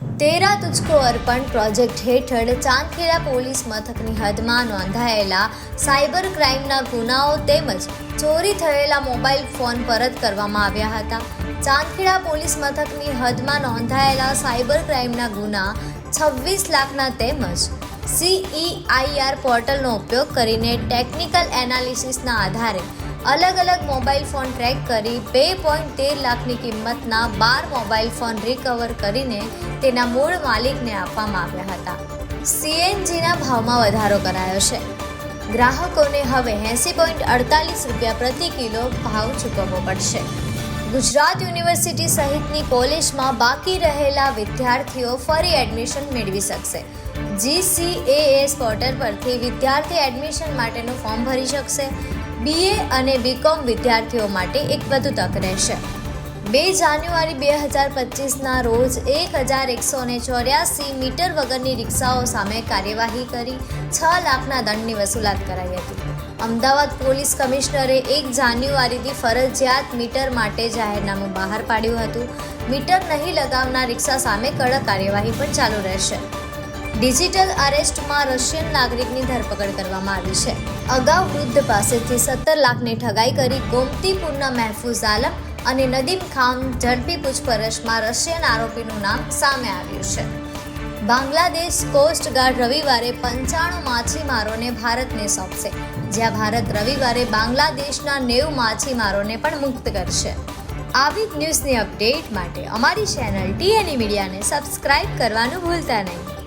તેરા તુજકો અર્પણ પ્રોજેક્ટ હેઠળ ચાંદખેડા પોલીસ મથકની હદમાં નોંધાયેલા સાયબર ક્રાઇમના ગુનાઓ તેમજ ચોરી થયેલા મોબાઈલ ફોન પરત કરવામાં આવ્યા હતા. ચાંદખેડા પોલીસ મથકની હદમાં નોંધાયેલા સાયબર ક્રાઇમના ગુના છવ્વીસ લાખના તેમજ સીઈઆઈઆર પોર્ટલનો ઉપયોગ કરીને ટેકનિકલ એનાલિસિસના આધારે અલગ અલગ મોબાઈલ ફોન ટ્રેક કરી બે પોઈન્ટ તેર લાખની કિંમતના બાર મોબાઈલ ફોન રિકવર કરીને તેના મૂળ માલિકને આપવામાં આવ્યા હતા. સીએનજીના ભાવમાં વધારો કરાયો છે. ગ્રાહકોને હવે એંસી પોઈન્ટ અડતાલીસ રૂપિયા પ્રતિ કિલો ભાવ ચૂકવવો પડશે. ગુજરાત યુનિવર્સિટી સહિતની કોલેજમાં બાકી રહેલા વિદ્યાર્થીઓ ફરી એડમિશન મેળવી શકશે. જીસીએએસ પોર્ટલ પરથી વિદ્યાર્થી એડમિશન માટેનું ફોર્મ ભરી શકશે. બીએ અને બીકોમ વિદ્યાર્થીઓ માટે એક વધુ તક રહેશે. બે જાન્યુઆરી બે હજાર પચીસના રોજ એક હજાર એકસો ને ચોર્યાસી મીટર વગરની રિક્ષાઓ સામે કાર્યવાહી કરી છ લાખના દંડની વસૂલાત કરાઈ હતી. અમદાવાદ પોલીસ કમિશનરે એક જાન્યુઆરીથી ફરજિયાત મીટર માટે જાહેરનામું બહાર પાડ્યું હતું. મીટર નહીં લગાવનાર રિક્ષા સામે કડક કાર્યવાહી પણ ચાલુ રહેશે. ડિજિટલ અરેસ્ટમાં રશિયન નાગરિકની ધરપકડ કરવામાં આવી છે. અગાઉ વૃદ્ધ પાસેથી સત્તર લાખની ઠગાઈ કરી ગોમતીપુરના મહેફૂઝ આલમ અને નદીમ ખાન ઝડપી પૂછપરછમાં રશિયન આરોપીનું નામ સામે આવ્યું છે. બાંગ્લાદેશ કોસ્ટગાર્ડ રવિવારે પંચાણું માછીમારોને ભારતને સોંપશે, જ્યાં ભારત રવિવારે બાંગ્લાદેશના નેવું માછીમારોને પણ મુક્ત કરશે. આવી જ ન્યૂઝની અપડેટ માટે અમારી ચેનલ ટીએનઈ મીડિયાને સબસ્ક્રાઇબ કરવાનું ભૂલતા નહીં.